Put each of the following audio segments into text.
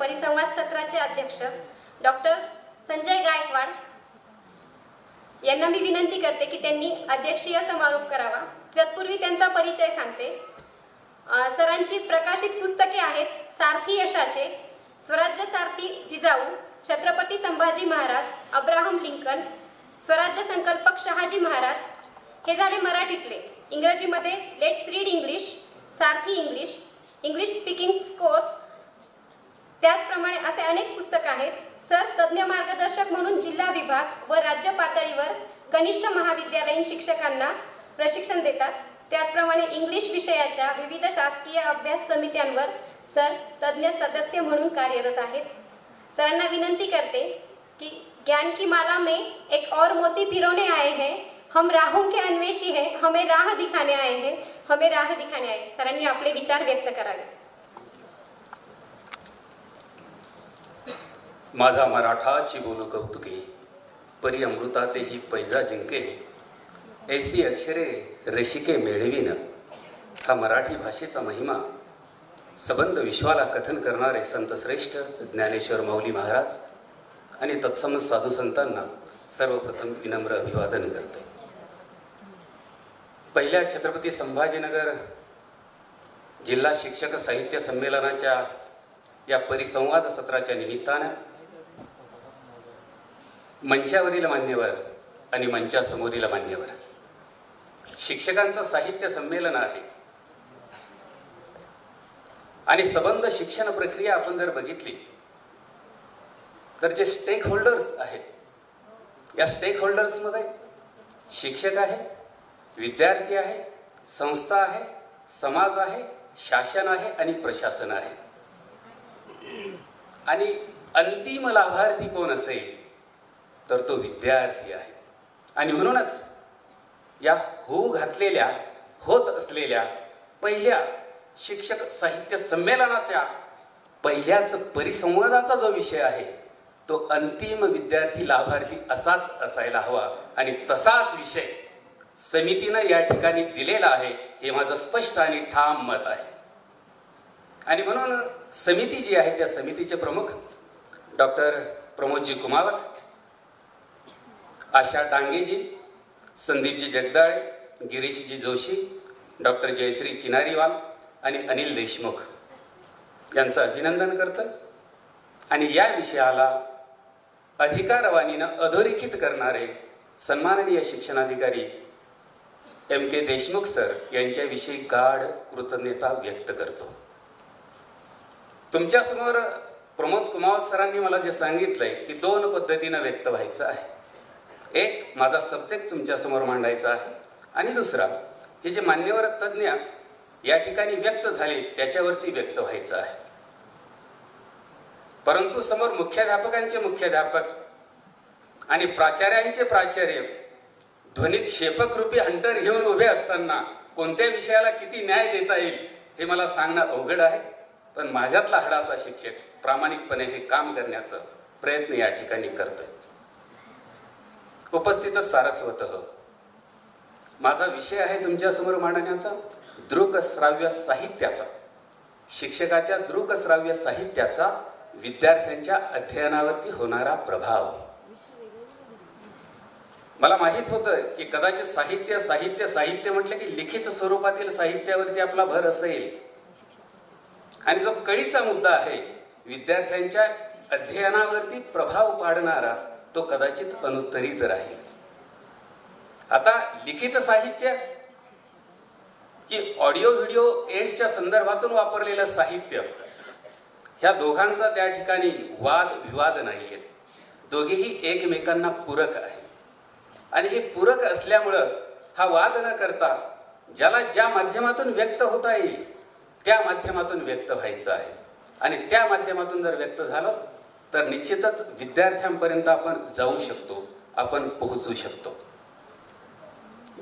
परिसंवाद सत्राचे अध्यक्ष डॉक्टर संजय गायकवाड यांना मी विनंती करते की त्यांनी अध्यक्षीय समारोप करावा. तत्पूर्वी त्यांचा परिचय सांगते. सरांची प्रकाशित पुस्तके आहेत सारथी यशाचे स्वराज्य सारथी जिजाऊ छत्रपती संभाजी महाराज अब्राहम लिंकन स्वराज्य संकल्पक शहाजी महाराज. हे झाले मराठीतले. इंग्रजीमध्ये let's read English Sarathi English English speaking scores त्याचप्रमाणे असे अनेक पुस्तक आहेत. सर तज्ज्ञ मार्गदर्शक म्हणून जिल्हा विभाग व राज्य पातळीवर कनिष्ठ महाविद्यालयीन शिक्षकांना प्रशिक्षण देतात. त्याचप्रमाणे इंग्लिश विषयाच्या विविध शासकीय अभ्यास समित्यांवर सर तज्ज्ञ सदस्य म्हणून कार्यरत आहेत. सरांना विनंती करते कि ज्ञान की माला में एक और मोती पिरोने आए हैं. हम राहों के अन्वेषी हैं. हमें राह दिखाने आए हैं. हमें राह दिखाने आए सरांनी आपले विचार व्यक्त करावेत. माझा मराठाची बोलू कौतुके परी अमृतातेही पैजा जिंके ऐसी अक्षरे रशिके मेळवीन हा मराठी भाषेचा महिमा सबंध विश्वाला कथन करणारे संतश्रेष्ठ ज्ञानेश्वर माऊली महाराज आणि तत्सम साधू संतांना सर्वप्रथम विनम्र अभिवादन करतो पहिल्या छत्रपती संभाजीनगर जिल्हा शिक्षक साहित्य संमेलनाच्या या परिसंवाद सत्राच्या निमित्तानं मंचावरील मान्यवर आणि मंचासमोरील मान्यवर. शिक्षकांचं साहित्य संमेलन आहे. आणि सबंध शिक्षण प्रक्रिया आपण जर बघितली तर जे स्टेक होल्डर्स आहेत या स्टेक होल्डर्समध्ये शिक्षक आहे विद्यार्थी आहे संस्था आहे समाज आहे शासन आहे आणि प्रशासन आहे. आणि अंतिम लाभार्थी कोण असेल? तर तो विद्यार्थी आहे. आणि म्हणूनच या होऊ घातलेल्या होत असलेल्या पहिल्या शिक्षक साहित्य संमेलनाच्या पहिल्याच परिसंवादाचा जो विषय आहे तो अंतिम विद्यार्थी लाभार्थी असाच असायला हवा. आणि तसाच विषय समितीनं या ठिकाणी दिलेला आहे हे माझं स्पष्ट आणि ठाम मत आहे. आणि म्हणून समिती जी आहे त्या समितीचे प्रमुख डॉक्टर प्रमोदजी कुमावत आशा डांगेजी संदीपजी जगदाळे गिरीशजी जोशी डॉक्टर जयश्री किनारीवाल आणि अनिल देशमुख यांचं अभिनंदन करतं आणि या विषयाला अधिकारवाणीनं अधोरेखित करणारे सन्माननीय शिक्षणाधिकारी एम के देशमुख सर यांच्याविषयी गाढ कृतज्ञता व्यक्त करतो. तुमच्यासमोर प्रमोद कुमार सरांनी मला जे सांगितलंय की दोन पद्धतीनं व्यक्त व्हायचं आहे. एक माझा सब्जेक्ट तुमच्यासमोर मांडायचा आहे. आणि दुसरा हे जे मान्यवर तज्ज्ञ या ठिकाणी व्यक्त झाले त्याच्यावरती व्यक्त व्हायचं आहे. परंतु समोर मुख्याध्यापकांचे मुख्याध्यापक आणि प्राचार्यांचे प्राचार्य ध्वनिक्षेपक रूपी हंटर घेऊन उभे असताना कोणत्या विषयाला किती न्याय देता येईल हे मला सांगणं अवघड आहे. पण माझ्यातला हडाचा शिक्षक प्रामाणिकपणे हे काम करण्याचा प्रयत्न या ठिकाणी करतोय. उपस्थित सारस्वत. माझा विषय आहे तुमच्यासमोर मांडण्याचा? दृकश्राव्य साहित्याचा. शिक्षकाच्या दृकश्राव्य साहित्याचा विद्यार्थ्यांच्या अध्ययनावरती होणारा प्रभाव. मला माहीत होतं की कदाचित साहित्य साहित्य साहित्य म्हटलं की लिखित स्वरूपातील साहित्यावरती आपला भर असेल. आणि जो कळीचा मुद्दा आहे विद्यार्थ्यांच्या अध्ययनावरती प्रभाव पाडणारा तो कदाचित अनुत्तरित राहील. आता लिखित साहित्य की ऑडिओ व्हिडिओ एड्सच्या संदर्भातून वापरलेलं साहित्य ह्या दोघांचा त्या ठिकाणी वाद विवाद नाही आहेत दोघेही एकमेकांना पूरक आहे आणि हे पूरक असल्यामुळं हा वाद न करता ज्याला ज्या माध्यमातून व्यक्त होता येईल त्या माध्यमातून व्यक्त व्हायचं आहे. आणि त्या माध्यमातून जर व्यक्त झालं तर निश्चितच विद्यार्थ्यांपर्यंत आपण जाऊ शकतो आपण पोहोचू शकतो.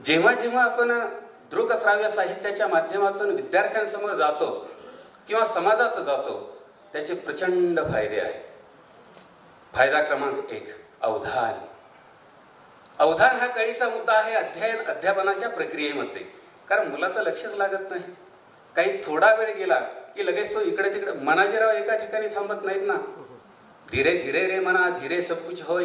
जेव्हा जेव्हा आपण दृकश्राव्य साहित्याच्या माध्यमातून विद्यार्थ्यांसमोर जातो किंवा समाजात जातो त्याचे प्रचंड फायदे आहेत. फायदा क्रमांक एक अवधान. अवधान हा कळीचा मुद्दा आहे अध्ययन अध्यापनाच्या प्रक्रियेमध्ये. कारण मुलाचं लक्षच लागत नाही. काही थोडा वेळ गेला की लगेच तो इकडे तिकडे मनाजीराव एका ठिकाणी थांबत नाहीत ना. धीरे धीरे रे मना धीरे सब कुछ होय.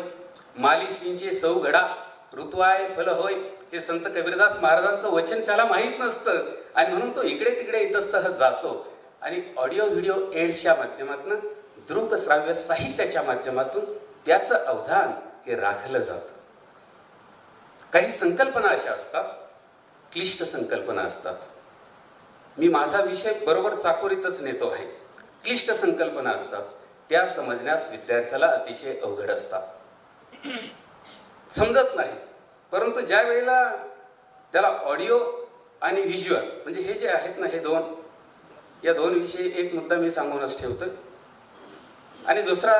माली सिंचे सौ घडा ऋतुआय फल होय. हे संत कबीरदास महाराजांचं वचन त्याला माहीत नसतं. आणि म्हणून तो इकडे तिकडे इतस्तः जातो. आणि ऑडिओ व्हिडिओ एड्सच्या माध्यमातून दृक श्राव्य साहित्याच्या माध्यमातून त्याचं अवधान हे राखलं जातं. काही संकल्पना अशा असतात क्लिष्ट संकल्पना असतात. मी माझा विषय बरोबर चाकोरीतच नेतो आहे. क्लिष्ट संकल्पना असतात. त्या समजण्यास विद्यार्थ्याला अतिशय अवघड असतात. समजत नाही परंतु ज्या वेळेला त्याला ऑडिओ आणि व्हिज्युअल म्हणजे हे जे आहेत ना हे दोन या दोन विषयी एक मुद्दा मी सांगूनच ठेवतो आणि दुसरा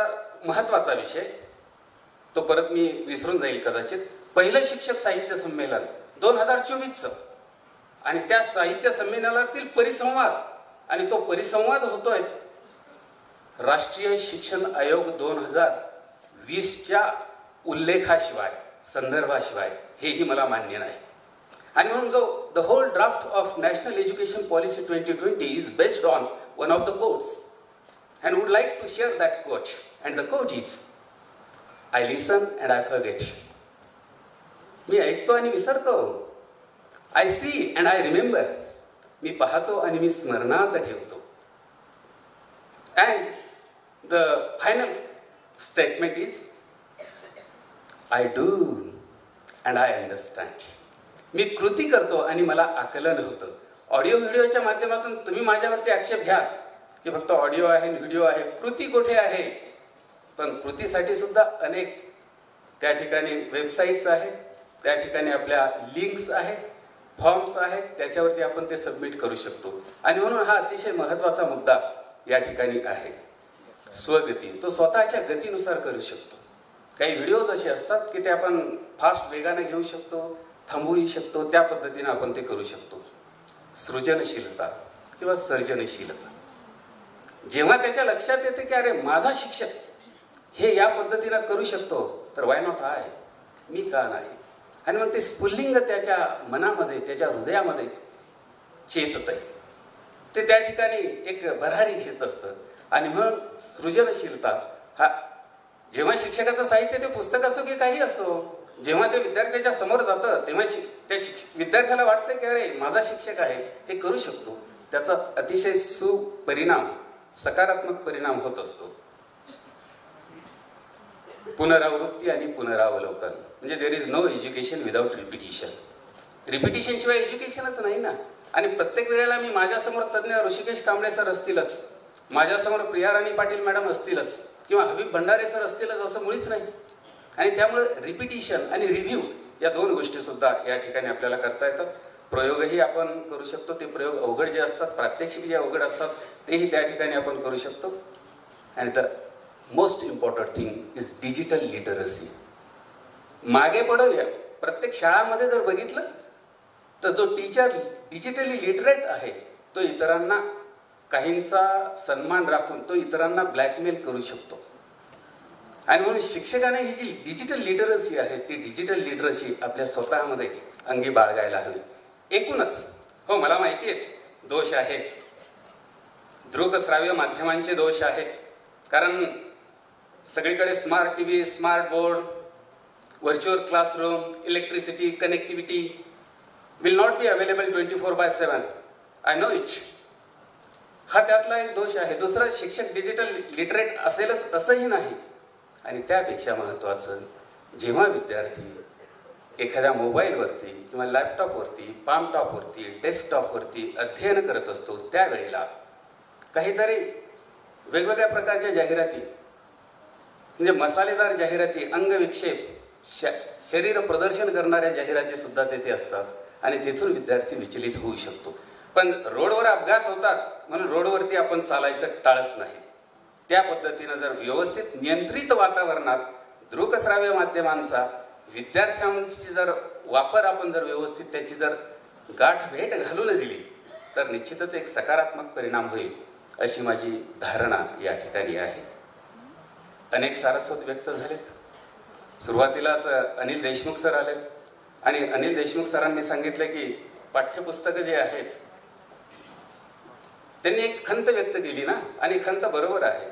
महत्त्वाचा विषय तो परत मी विसरून जाईल कदाचित. पहिलं शिक्षक साहित्य संमेलन दोन हजार चोवीसचं. आणि त्या साहित्य संमेलनातील परिसंवाद आणि तो परिसंवाद होतोय राष्ट्रीय शिक्षण आयोग दोन हजार वीसच्या उल्लेखाशिवाय संदर्भाशिवाय हेही मला मान्य नाही. आणि म्हणून जो the whole draft of national education policy twenty twenty is based on one of the quotes and would like to share that quote and the quote is I listen and I forget मी ऐकतो आणि विसरतो. I see and I remember मी पाहतो आणि मी स्मरणात ठेवतो. And the final statement is I do and I understand मी कृती करतो आणि मला आकलन होतं. ऑडिओ व्हिडिओच्या माध्यमातून तुम्ही माझ्यावरती आक्षेप घ्या की फक्त ऑडिओ आहे व्हिडिओ आहे कृती कुठे आहे? पण कृतीसाठी सुद्धा अनेक त्या ठिकाणी वेबसाईट्स आहेत त्या ठिकाणी आपल्या लिंक्स आहेत फॉर्म्स आहेत त्याच्यावरती आपण ते सबमिट करू शकतो. आणि म्हणून हा अतिशय महत्त्वाचा मुद्दा या ठिकाणी आहे. स्वगती. तो स्वतःच्या गतीनुसार करू शकतो. काही व्हिडिओज असे असतात की ते आपण फास्ट वेगाने घेऊ शकतो थांबवूही शकतो त्या पद्धतीने आपण ते करू शकतो. सृजनशीलता किंवा सर्जनशीलता. जेव्हा त्याच्या लक्षात येते की अरे माझा शिक्षक हे या पद्धतीनं करू शकतो तर वाय नॉट आय मी का नाही? आणि मग ते स्फुल्लिंग त्याच्या मनामध्ये त्याच्या हृदयामध्ये चेतत आहे ते त्या ठिकाणी एक भरारी घेत असतं. आणि म्हणून सृजनशीलता हा जेव्हा शिक्षकाचं साहित्य ते पुस्तक असो की काही असो जेव्हा ते विद्यार्थ्याच्या समोर जातं तेव्हा शिक त्या शिक्ष विद्यार्थ्याला वाटतं की अरे माझा शिक्षक आहे हे करू शकतो. त्याचा अतिशय सुपरिणाम सकारात्मक परिणाम होत असतो. पुनरावृत्ती आणि पुनरावलोकन. म्हणजे there is no education without repetition repetition शिवाय एज्युकेशनच नाही ना. आणि प्रत्येक वेळेला मी माझ्यासमोर तज्ज्ञ ऋषिकेश कांबळे सर असतीलच. माझ्यासमोर प्रिया राणी पाटील मॅडम असतीलच किंवा हबीब भंडारे सर असतीलच असं मुळीच नाही. आणि त्यामुळं रिपिटिशन आणि रिव्ह्यू या दोन गोष्टीसुद्धा या ठिकाणी आपल्याला करता येतात. प्रयोगही आपण करू शकतो. ते प्रयोग अवघड जे असतात प्रात्यक्षिक जे अवघड असतात तेही त्या ठिकाणी आपण करू शकतो. And the most important thing is digital literacy मागे पडूया. प्रत्येक शाळामध्ये जर बघितलं तर जो टीचर डिजिटली लिटरेट आहे तो इतरांना काहींचा सन्मान राखून तो इतरांना ब्लॅकमेल करू शकतो. आणि म्हणून शिक्षकाने ही जी डिजिटल लिटरसी आहे ती डिजिटल लिटरसी आपल्या स्वतःमध्ये अंगी बाळगायला हवी. एकूणच हो मला माहिती आहे दोष आहेत दृकश्राव्य माध्यमांचे दोष आहेत. कारण सगळीकडे smart T V smart board virtual classroom electricity connectivity will not be available twenty four by seven I know it हा त्यातला एक दोष आहे. दुसरं शिक्षक डिजिटल लिटरेट असेलच असंही नाही. आणि त्यापेक्षा महत्त्वाचं जेव्हा विद्यार्थी एखाद्या मोबाईलवरती किंवा लॅपटॉपवरती पामटॉपवरती डेस्कटॉपवरती अध्ययन करत असतो त्यावेळेला काहीतरी वेगवेगळ्या प्रकारच्या जाहिराती म्हणजे मसालेदार जाहिराती अंगविक्षेप श शरीर प्रदर्शन करणाऱ्या जाहिरातीसुद्धा तेथे असतात आणि तेथून विद्यार्थी विचलित होऊ शकतो. पण रोडवर अपघात होतात म्हणून रोडवरती आपण चालायचं टाळत नाही. त्या पद्धतीनं जर व्यवस्थित नियंत्रित वातावरणात दृकश्राव्य माध्यमांचा विद्यार्थ्यांची जर वापर आपण जर व्यवस्थित त्याची जर गाठ भेट घालून दिली तर निश्चितच एक सकारात्मक परिणाम होईल अशी माझी धारणा या ठिकाणी आहे. अनेक सारस्वत व्यक्त झालेत. सुरुवातीलाच अनिल देशमुख सर आलेत. आणि अनिल देशमुख सरांनी सांगितलं की पाठ्यपुस्तकं जे आहेत त्यांनी एक खंत व्यक्त केली ना आणि खंत बरोबर आहे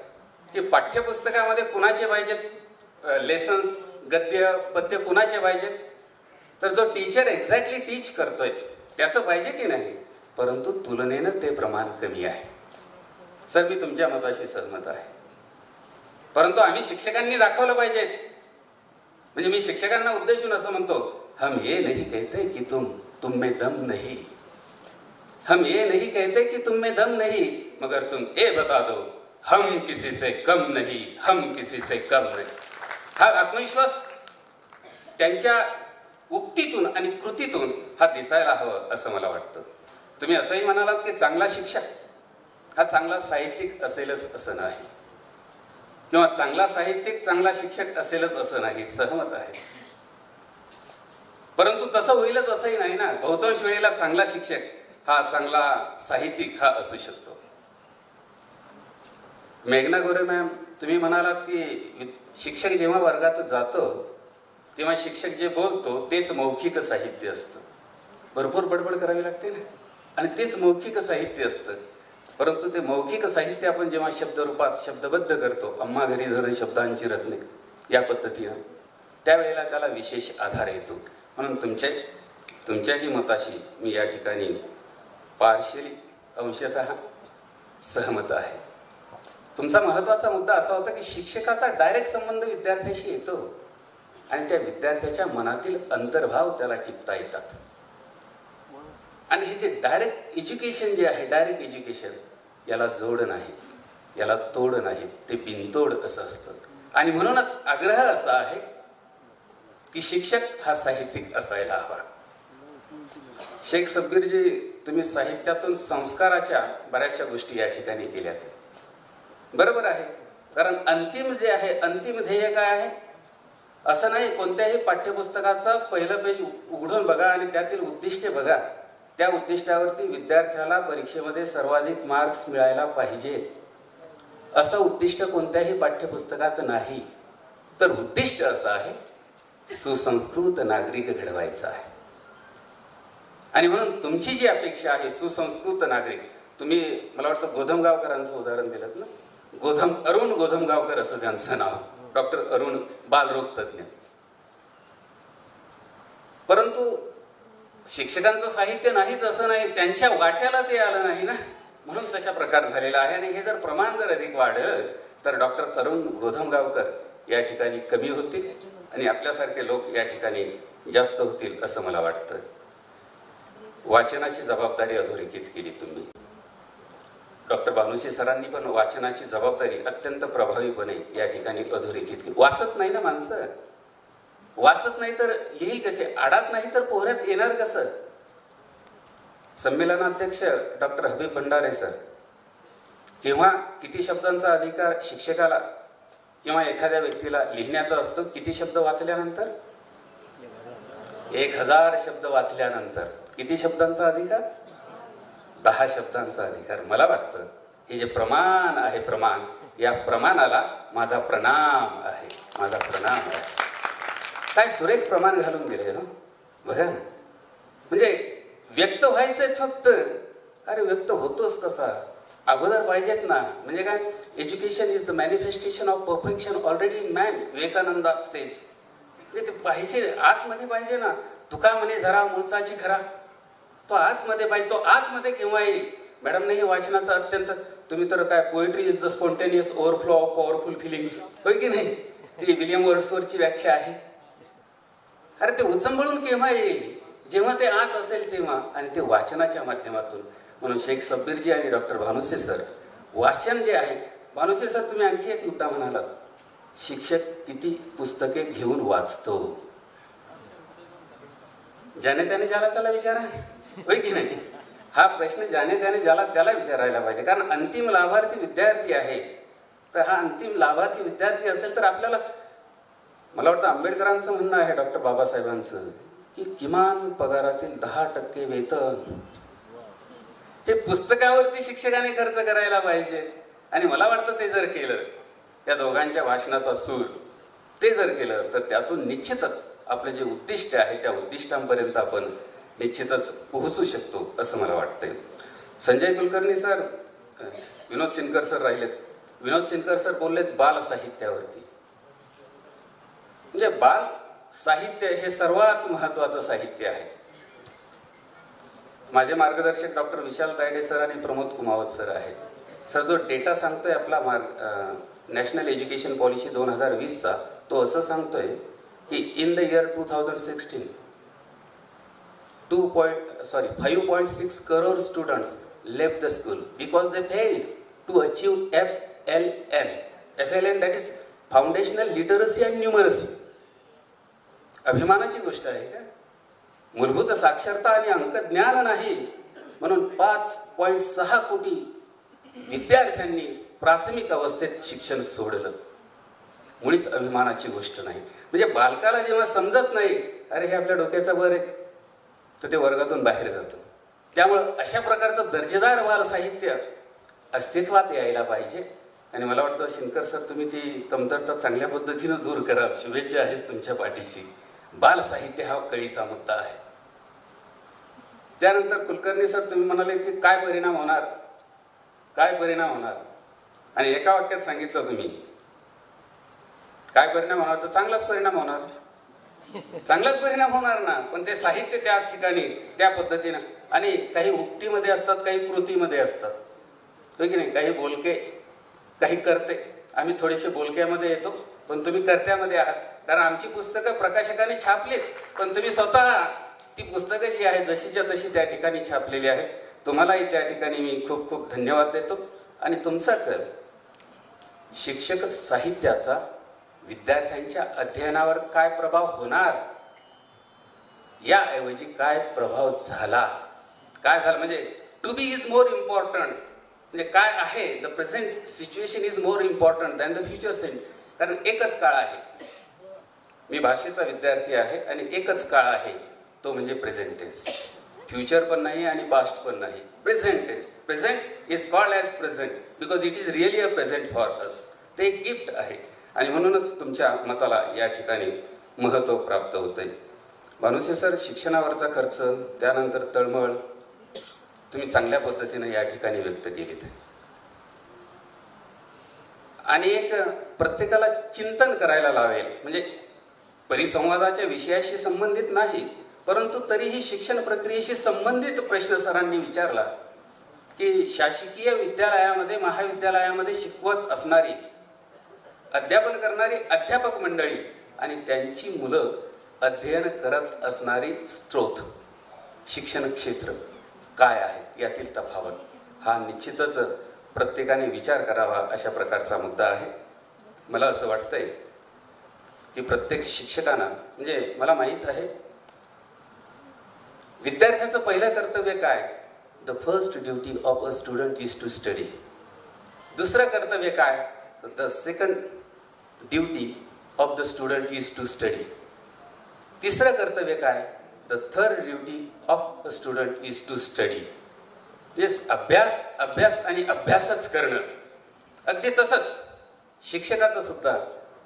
की पाठ्यपुस्तकामध्ये कुणाचे पाहिजेत लेसन्स गद्य पद्य कुणाचे पाहिजेत? तर जो टीचर एक्झॅक्टली टीच करतोय त्याचं पाहिजे की नाही? परंतु तुलनेनं ते प्रमाण कमी आहे. सर मी तुमच्या मताशी सहमत आहे. परंतु आम्ही शिक्षकांनी दाखवलं पाहिजे. म्हणजे मी शिक्षकांना उद्देशून असं म्हणतो हम ये नहीं कहते की तुम तुम में दम नहीं. हम ये नहीं कहते कि तुम में दम नहीं मगर तुम ये बता दो हम किसी से कम नहीं हम किसी से कम नहीं। हा आत्मविश्वास त्यांच्या उक्तीतून आणि कृतीतून हा दिसायला हवं असं मला वाटतं. तुम्ही असंही म्हणालात की चांगला शिक्षक हा चांगला साहित्यिक असेलच असं नाही. किंवा चांगला साहित्यिक चांगला शिक्षक असेलच असं नाही सहमत आहे. परंतु तसं होईलच असंही नाही ना. बहुतांश वेळेला चांगला शिक्षक हा चांगला साहित्यिक हा असू शकतो. मेघना गोरे मॅम तुम्ही म्हणालात की शिक्षक जेव्हा वर्गात जातो तेव्हा शिक्षक जे बोलतो तेच मौखिक साहित्य असतं. भरपूर बडबड करावी लागते ना. आणि तेच मौखिक साहित्य असतं. परंतु ते मौखिक साहित्य आपण जेव्हा शब्दरूपात शब्दबद्ध करतो अम्मा घरी धर शब्दांची रत्ने या पद्धतीनं त्यावेळेला त्याला विशेष आधार येतो. म्हणून तुमच्या तुमच्याही मताशी मी या ठिकाणी पार्शली अंशत सहमत आहे. तुमचा महत्त्वाचा मुद्दा असा होता की शिक्षकाचा डायरेक्ट संबंध विद्यार्थ्याशी येतो आणि त्या विद्यार्थ्याच्या मनातील अंतर्भाव त्याला टिपता येतात. आणि हे जे डायरेक्ट एज्युकेशन जे आहे डायरेक्ट एज्युकेशन याला जोड नाही याला तोड नाही ते बिनतोड असं असतं. आणि म्हणूनच आग्रह असा आहे की शिक्षक हा साहित्यिक असायला हवा. शेख सब्बीरजी तुम्ही साहित्यातून संस्काराच्या बऱ्याचशा गोष्टी या ठिकाणी केल्यात. बरोबर आहे. कारण अंतिम जे आहे अंतिम ध्येय काय आहे? असं नाही कोणत्याही पाठ्यपुस्तकाचं पहिलं पेज उघडून बघा आणि त्यातील उद्दिष्टे बघा. त्या उद्दिष्टावरती विद्यार्थ्याला परीक्षेमध्ये सर्वाधिक मार्क्स मिळायला पाहिजेत असं उद्दिष्ट कोणत्याही पाठ्यपुस्तकात नाही. तर उद्दिष्ट असं आहे सुसंस्कृत नागरिक घडवायचं आहे. आणि म्हणून तुमची जी अपेक्षा आहे सुसंस्कृत नागरिक तुम्ही मला वाटतं गोधमगावकरांचं उदाहरण दिलं ना? गोधम अरुण गोधमगावकर असं त्यांचं नाव. डॉक्टर अरुण बालरोग तज्ज्ञ. परंतु शिक्षकांचं साहित्य नाहीच असं नाही त्यांच्या वाट्याला ते आलं नाही ना? म्हणून तशा प्रकार झालेला आहे. आणि हे जर प्रमाण जर अधिक वाढलं तर डॉक्टर अरुण गोधमगावकर या ठिकाणी कमी होतील आणि आपल्यासारखे लोक या ठिकाणी जास्त होतील असं मला वाटतं. वाचनाची जबाबदारी अधोरेखित केली तुम्ही. डॉक्टर भानुशी सरांनी पण वाचनाची जबाबदारी अत्यंत प्रभावीपणे या ठिकाणी अधोरेखित केली. वाचत नाही ना माणसं? वाचत नाही तर येईल कसे? आडात नाही तर पोहऱ्यात येणार कसं? संमेलनाध्यक्ष डॉक्टर हबीब भंडारे सर किंवा किती शब्दांचा अधिकार शिक्षकाला किंवा एखाद्या व्यक्तीला लिहिण्याचा असतो? किती शब्द वाचल्यानंतर? एक हजार शब्द वाचल्यानंतर किती शब्दांचा अधिकार? दहा शब्दांचा अधिकार. मला वाटतं हे जे प्रमाण आहे प्रमाण या प्रमाणाला माझा प्रणाम आहे. माझा प्रणाम आहे. काय सुरेख प्रमाण घालून दिले ना? बघा ना. म्हणजे व्यक्त व्हायचंय फक्त. अरे व्यक्त होतोच कसा? अगोदर पाहिजेत ना. म्हणजे काय? Education is the manifestation of perfection already in man Vivekananda says म्हणजे ते पाहिजे आतमध्ये पाहिजे ना. तुका म्हणे जरा मूळचाची खरा. तो आतमध्ये पाहिजे तो आतमध्ये केव्हा येईल? मॅडम नाही वाचनाचं अत्यंत तुम्ही तर काय poetry is the spontaneous overflow of powerful feelings होय की नाही? ती विलियम वर्ड्सवरची व्याख्या आहे. अरे ते उचंबळून केव्हा येईल? जेव्हा ते आत असेल तेव्हा. आणि ते वाचनाच्या माध्यमातून. म्हणून शेख सब्बीरजी आणि डॉक्टर भानुसे सर वाचन जे आहे भानुसे सर तुम्ही आणखी एक मुद्दा म्हणालात. शिक्षक किती पुस्तके घेऊन वाचतो? ज्याने त्याने ज्याला त्याला विचारा. होय की नाही? हा प्रश्न ज्याने त्याने ज्याला त्याला विचारायला पाहिजे. कारण अंतिम लाभार्थी विद्यार्थी आहे. तर हा अंतिम लाभार्थी विद्यार्थी असेल तर आपल्याला मला वाटतं आंबेडकरांचं म्हणणं आहे डॉक्टर बाबासाहेबांचं की किमान पगारातील दहा टक्के वेतन हे पुस्तकावरती शिक्षकाने खर्च करायला पाहिजे. आणि मला वाटतं ते जर केलं त्या दोघांच्या भाषणाचा सूर ते जर केलं तर त्यातून निश्चितच आपलं जे उद्दिष्ट आहे त्या उद्दिष्टांपर्यंत आपण निश्चितच पोहोचू शकतो असं मला वाटतंय. संजय कुलकर्णी सर विनोद सिनकर सर राहिलेत. विनोद सिनकर सर बोललेत बाल साहित्यावरती. म्हणजे बाल साहित्य हे सर्वात महत्वाचं साहित्य आहे. माझे मार्गदर्शक डॉक्टर विशाल तायडे सर आणि प्रमोद कुमावत सर आहेत. सर जो डेटा सांगतोय आपला मार्ग नॅशनल एज्युकेशन पॉलिसी दोन हजार वीसचा तो असं सांगतोय की in the year two thousand sixteen two point sorry five point six crore students left the school because they fail to achieve F L N F L N that is foundational literacy and numeracy अभिमानाची गोष्ट आहे का? मूलभूत साक्षरता आणि अंकज्ञान नाही म्हणून पाच पॉईंट सहा कोटी विद्यार्थ्यांनी प्राथमिक अवस्थेत शिक्षण सोडलं. मुळीच अभिमानाची गोष्ट नाही. म्हणजे बालकाला जेव्हा समजत नाही अरे हे आपल्या डोक्याचा वर आहे तर ते वर्गातून बाहेर जातं. त्यामुळं अशा प्रकारचं दर्जेदार बाल साहित्य अस्तित्वात यायला पाहिजे. आणि मला वाटतं शंकर सर तुम्ही ती कमतरता चांगल्या पद्धतीनं दूर करा शुभेच्छा आहेच तुमच्या पाठीशी. बाल साहित्य हा कळीचा मुद्दा आहे. त्यानंतर कुलकर्णी सर तुम्ही म्हणाले की काय परिणाम होणार? काय परिणाम होणार? आणि एका वाक्यात सांगितलं तुम्ही. काय परिणाम होणार? तर चांगलाच परिणाम होणार. चांगलाच परिणाम होणार ना. पण ते साहित्य त्या ठिकाणी त्या पद्धतीनं. आणि काही उक्तीमध्ये असतात काही कृतीमध्ये असतात. हो की नाही? काही बोलके काही करते. आम्ही थोडेसे बोलक्यामध्ये येतो पण तुम्ही कर्त्यामध्ये आहात. कारण आमची पुस्तकं प्रकाशकाने छापलीत. पण तुम्ही स्वतः ती पुस्तकं जी आहेत जशीच्या तशी त्या ठिकाणी छापलेली आहेत. तुम्हालाही त्या ठिकाणी मी खूप खूप धन्यवाद देतो. आणि तुमचा कर शिक्षक साहित्याचा विद्यार्थ्यांच्या अध्ययनावर काय प्रभाव होणार? याऐवजी काय प्रभाव झाला? काय झालं? म्हणजे to be is more important म्हणजे काय आहे? The present situation is more important than the future sent कारण एकच काळ आहे. मी भाषेचा विद्यार्थी आहे आणि एकच काळ आहे. तो म्हणजे प्रेझेंटेन्स फ्युचर पण नाही आणि पास्ट पण नाही. Present is present is called as present because it is really a present for us ते एक गिफ्ट आहे. आणि म्हणूनच तुमच्या मताला या ठिकाणी महत्त्व प्राप्त होतंय. भानुसे सर शिक्षणावरचा खर्च त्यानंतर तळमळ तुम्ही चांगल्या पद्धतीने या ठिकाणी व्यक्त केलीत. आणि एक प्रत्येकाला चिंतन करायला लावेल. म्हणजे परिसंवादाच्या विषयाशी संबंधित नाही परंतु तरीही शिक्षण प्रक्रियेशी संबंधित प्रश्न सरांनी विचारला की शासकीय विद्यालयामध्ये महाविद्यालयामध्ये शिकवत असणारी अध्यापन करणारी अध्यापक मंडळी आणि त्यांची मुलं अध्ययन करत असणारी स्त्रोत शिक्षण क्षेत्र काय आहेत यातील तफावत? हा निश्चितच प्रत्येकाने विचार करावा अशा प्रकारचा मुद्दा आहे. मला असं वाटतंय की प्रत्येक शिक्षकांना म्हणजे मला माहीत आहे विद्यार्थ्याचं पहिलं कर्तव्य काय? The first duty of a student is to study दुसरं कर्तव्य काय? तर the second duty of the student is to study तिसरं कर्तव्य काय? The third duty of a student is to study yes अभ्यास अभ्यास आणि अभ्यासच करणं. अगदी तसंच शिक्षकाचं सुद्धा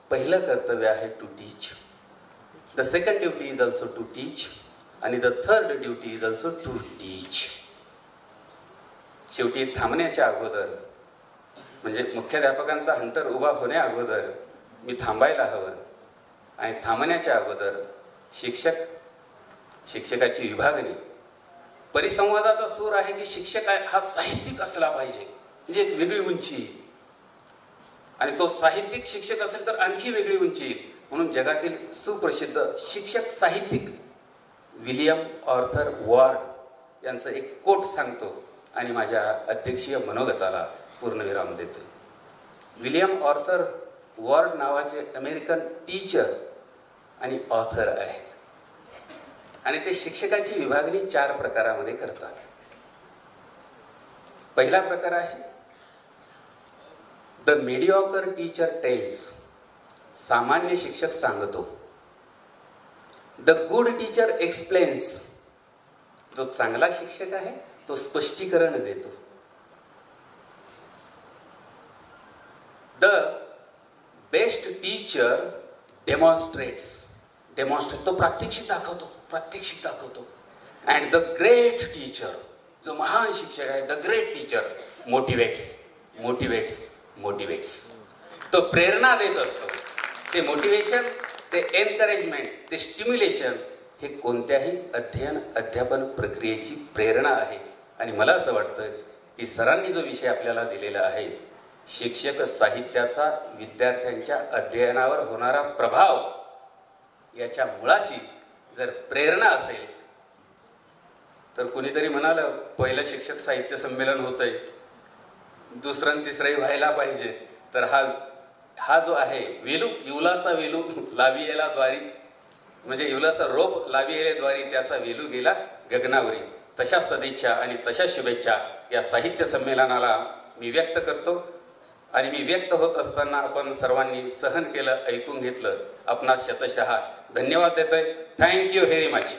पहिलं कर्तव्य आहे to teach the second duty is also to teach आणि the third duty is also to teach शेवटी थांबण्याच्या अगोदर म्हणजे मुख्याध्यापकांचा अंतर उभा होण्या अगोदर मी थांबायला हवं. आणि थांबण्याच्या अगोदर शिक्षक शिक्षकाची विभागणी. परिसंवादाचा सूर आहे की शिक्षक आहे- हा साहित्यिक असला पाहिजे. म्हणजे एक वेगळी उंची. आणि तो साहित्यिक शिक्षक असेल तर आणखी वेगळी उंची. म्हणून जगातील सुप्रसिद्ध शिक्षक साहित्यिक विलियम ऑर्थर वॉर्ड यांचं एक कोट सांगतो आणि माझ्या अध्यक्षीय मनोगताला पूर्णविराम देतो. विलियम ऑर्थर वॉर्ड नावाचे अमेरिकन टीचर आणि ऑथर आहेत. आणि ते शिक्षकाची विभागणी चार प्रकारामध्ये करतात. पहिला प्रकार आहे द मिडिओकर टीचर टेल्स सामान्य शिक्षक सांगतो. द गुड टीचर एक्सप्लेन्स जो चांगला शिक्षक आहे तो स्पष्टीकरण देतो. The best teacher demonstrates demonstrate तो प्रात्यक्षिक दाखवतो. प्रात्यक्षिक दाखवतो. अँड द ग्रेट टीचर जो महान शिक्षक आहे the great teacher motivates motivates motivates तो प्रेरणा देत असतो. ते मोटिवेशन ते एनकरेजमेंट ते स्टिम्युलेशन हे कोणत्याही अध्ययन अध्यापन प्रक्रियेची प्रेरणा आहे. आणि मला असं वाटतं की सरांनी जो विषय आपल्याला दिलेला आहे शिक्षक साहित्याचा विद्यार्थ्यांच्या अध्ययनावर होणारा प्रभाव याच्या मुळाशी जर प्रेरणा असेल तर कुणीतरी म्हणालं पहिलं शिक्षक साहित्य संमेलन होतंय दुसरं आणि तिसरंही व्हायला पाहिजे तर हा हा जो आहे वेलू इवलासा वेलू लावी येला द्वारी म्हणजे इवलासा रोप लावी येले द्वारी त्याचा वेलू गेला गगनावरी. तशा सदिच्छा आणि तशा शुभेच्छा या साहित्य संमेलनाला मी व्यक्त करतो. आणि मी व्यक्त होत असताना आपण सर्वांनी सहन केलं ऐकून घेतलं. आपणास शतशः धन्यवाद देतोय. Thank you very much